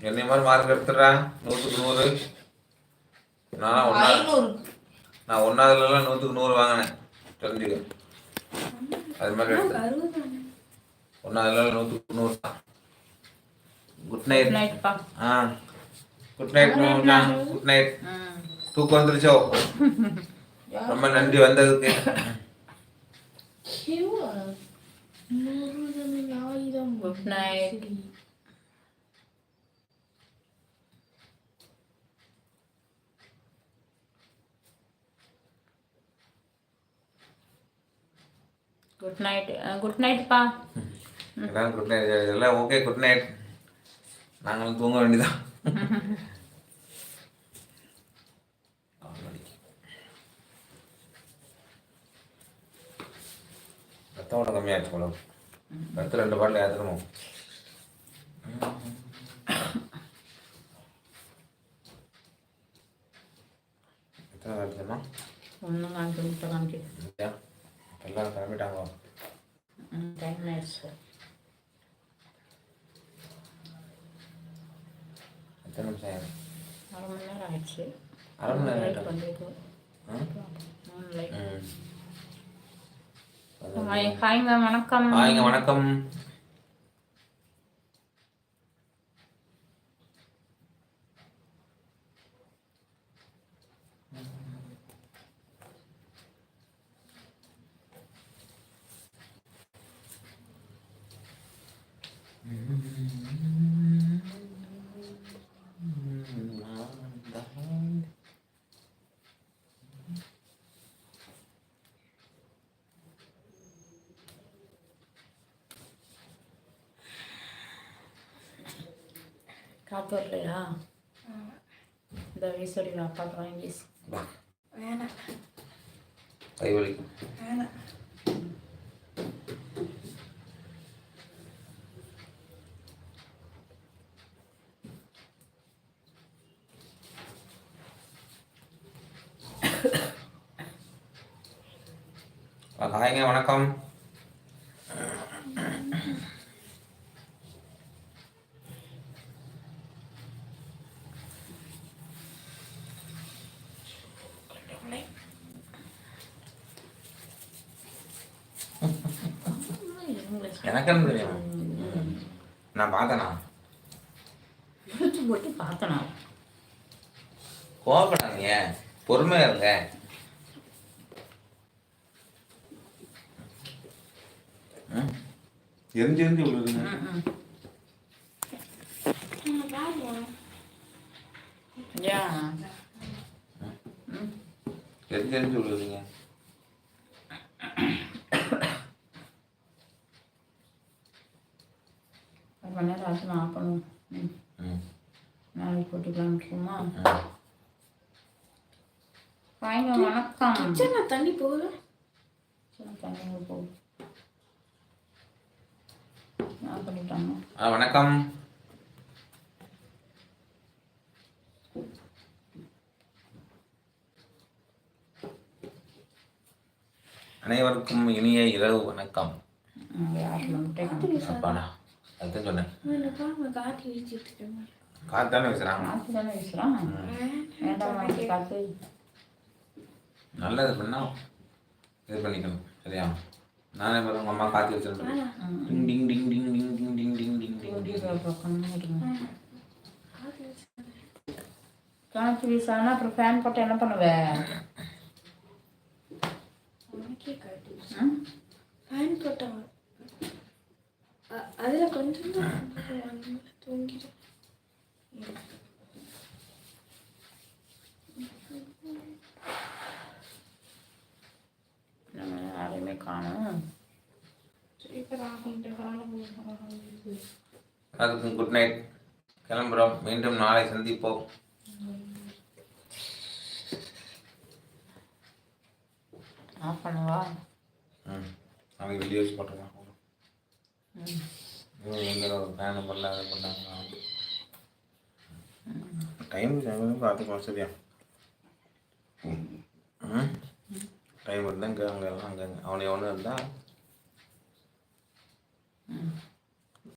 என்னை மாதிரி மார்க் எடுத்துடுறா? நூற்றுக்கு நூறு. நான் ஒன்றா நான் ஒன்றாவதுலலாம் நூற்றுக்கு நூறு வாங்கினேன். தெரிஞ்சுக்க. அது மாதிரி எடுத்து அறுபது ஒன்றாவதுல நூற்றுக்கு நூறு தான். குட் நைட் ஆ. குட் நைட் குட் நைட் தூக்கம் வந்துருச்சோ? ரொம்ப நன்றி வந்ததுக்கு. Good night good night good நைட்ப்பா எல்லாம் குட் நைட் எல்லாம் ஓகே குட் நைட் நாங்களும் தூங்க வேண்டியதான் ரத்தம் கம்மியாச்சு போல. ரத்தம் ரெண்டு பாட்டில் ஏற்றணும் எத்தனை ஒன்றும் காமிச்சு முட்டை காமிச்சு எல்லாரும் கிளம்பிட்டாங்க. எத்தனை நிமிஷம் ஆயிடும் அரை மணி நேரம் ஆயிடுச்சு. அரை மணி நேரம் ஆயிடும் வந்திருக்கோம் ஹாய்ங்க வணக்கம். ஹாய்ங்க வணக்கம். காத்து வரலையா இந்த வீசடி அப்பாவுக்கு வாங்கி வேணாம். கை வலிக்கும். வேணாம். ஹாய்ங்க வணக்கம். எனக்கு தெரியும்? நான் பார்த்தேனா? போட்டு பார்த்தனா? கோவப்படாதீங்க. பொறுமையா இருங்க. எரிஞ்சு எரிஞ்சு விழுதுங்க எரிஞ்சு எரிஞ்சு விழுதுங்க மணி நேரம் ஆச்சு நான் ஆஃப் பண்ணுவோம். ம். ம். நாளைக்கு போட்டுக்கலாம் சும்மா. வாங்க வணக்கம். சரி நான் தண்ணி போகல பண்ணிட்டாங்க வணக்கம். அனைவருக்கும் இனிய இரவு வணக்கம். காத்தான வீசுறான்? நல்லது பண்ணா. இது பண்ணிக்கணும் சரியா? நானே பாருங்க உங்க அம்மா காத்தி வச்சிருந்தேன் டிங் டிங் டிங் டிங் டிங் டிங் டிங் டிங் டிங் டிங் டிங் பக்கம் காற்று வீசானா அப்புறம் ஃபேன் போட்டு என்ன பண்ணுவேன் உனக்கே ஃபேன் போட்டாங்க அதுல கொஞ்சம் தூங்கிடும் காணும் அதுக்கும் குட் நைட் கிளம்புறோம். மீண்டும் நாளை சந்திப்போம். ஆஃப் பண்ணவா? ம். நாளைக்கு வீடியோஸ் இவங்க எங்கே ஒரு பண்ணல அதை பண்ணாங்க டைம் பார்த்துக்கலாம் சரியா? ம். டிரைவர் தான் அங்கே அங்கங்கே அவனை எவனும் இருந்தால்